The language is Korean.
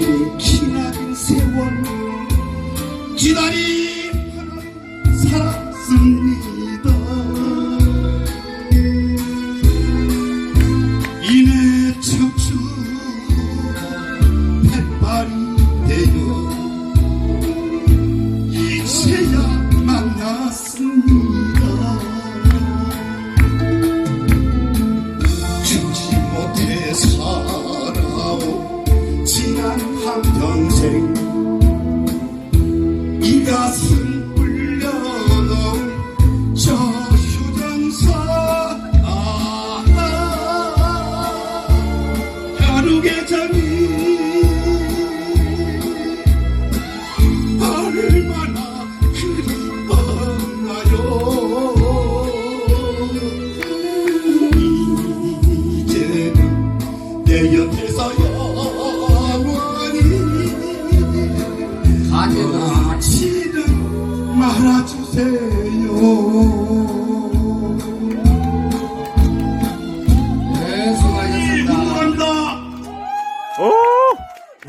당신이 기나긴 세월. 기다림 살았습니다 이내 척추 백발이 되어 이제야 만났습니다 I'm hunting. 가져가 가지는 말아주세요